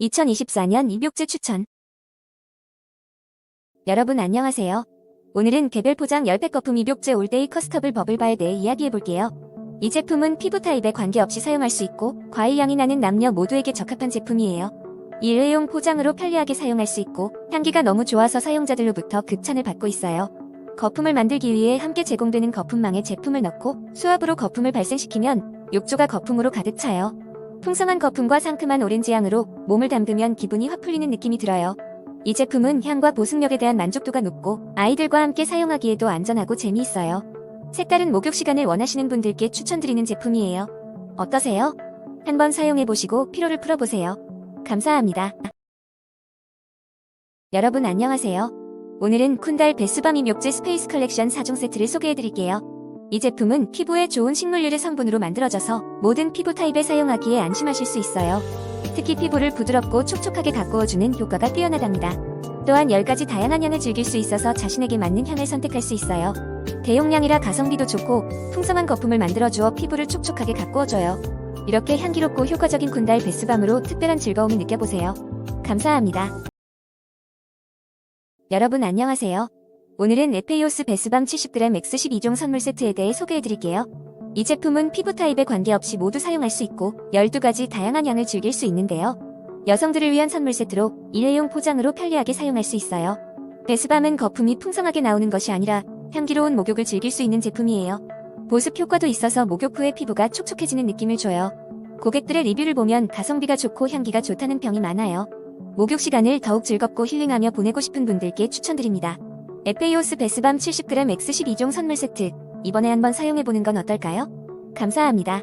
2024년 입욕제 추천. 여러분 안녕하세요. 오늘은 개별 포장 10팩 거품 입욕제 올데이 커스터블 버블바에 대해 이야기해볼게요. 이 제품은 피부 타입에 관계없이 사용할 수 있고 과일 향이 나는 남녀 모두에게 적합한 제품이에요. 일회용 포장으로 편리하게 사용할 수 있고 향기가 너무 좋아서 사용자들로부터 극찬을 받고 있어요. 거품을 만들기 위해 함께 제공되는 거품망에 제품을 넣고 수압으로 거품을 발생시키면 욕조가 거품으로 가득 차요. 풍성한 거품과 상큼한 오렌지 향으로 몸을 담그면 기분이 확 풀리는 느낌이 들어요. 이 제품은 향과 보습력에 대한 만족도가 높고 아이들과 함께 사용하기에도 안전하고 재미있어요. 색다른 목욕 시간을 원하시는 분들께 추천드리는 제품이에요. 어떠세요? 한번 사용해보시고 피로를 풀어보세요. 감사합니다. 여러분 안녕하세요. 오늘은 쿤달 베스밤 입욕제 스페이스 컬렉션 4종 세트를 소개해드릴게요. 이 제품은 피부에 좋은 식물유래 성분으로 만들어져서 모든 피부 타입에 사용하기에 안심하실 수 있어요. 특히 피부를 부드럽고 촉촉하게 가꾸어주는 효과가 뛰어나답니다. 또한 10가지 다양한 향을 즐길 수 있어서 자신에게 맞는 향을 선택할 수 있어요. 대용량이라 가성비도 좋고 풍성한 거품을 만들어주어 피부를 촉촉하게 가꾸어줘요. 이렇게 향기롭고 효과적인 쿤달 베스밤으로 특별한 즐거움을 느껴보세요. 감사합니다. 여러분 안녕하세요. 오늘은 에페이오스 베스밤 70g X 12종 선물 세트에 대해 소개해드릴게요. 이 제품은 피부 타입에 관계없이 모두 사용할 수 있고 12가지 다양한 향을 즐길 수 있는데요. 여성들을 위한 선물 세트로 일회용 포장으로 편리하게 사용할 수 있어요. 베스밤은 거품이 풍성하게 나오는 것이 아니라 향기로운 목욕을 즐길 수 있는 제품이에요. 보습 효과도 있어서 목욕 후에 피부가 촉촉해지는 느낌을 줘요. 고객들의 리뷰를 보면 가성비가 좋고 향기가 좋다는 평이 많아요. 목욕 시간을 더욱 즐겁고 힐링하며 보내고 싶은 분들께 추천드립니다. 에페이오스 베스밤 70g X 12종 선물 세트. 이번에 한번 사용해보는 건 어떨까요? 감사합니다.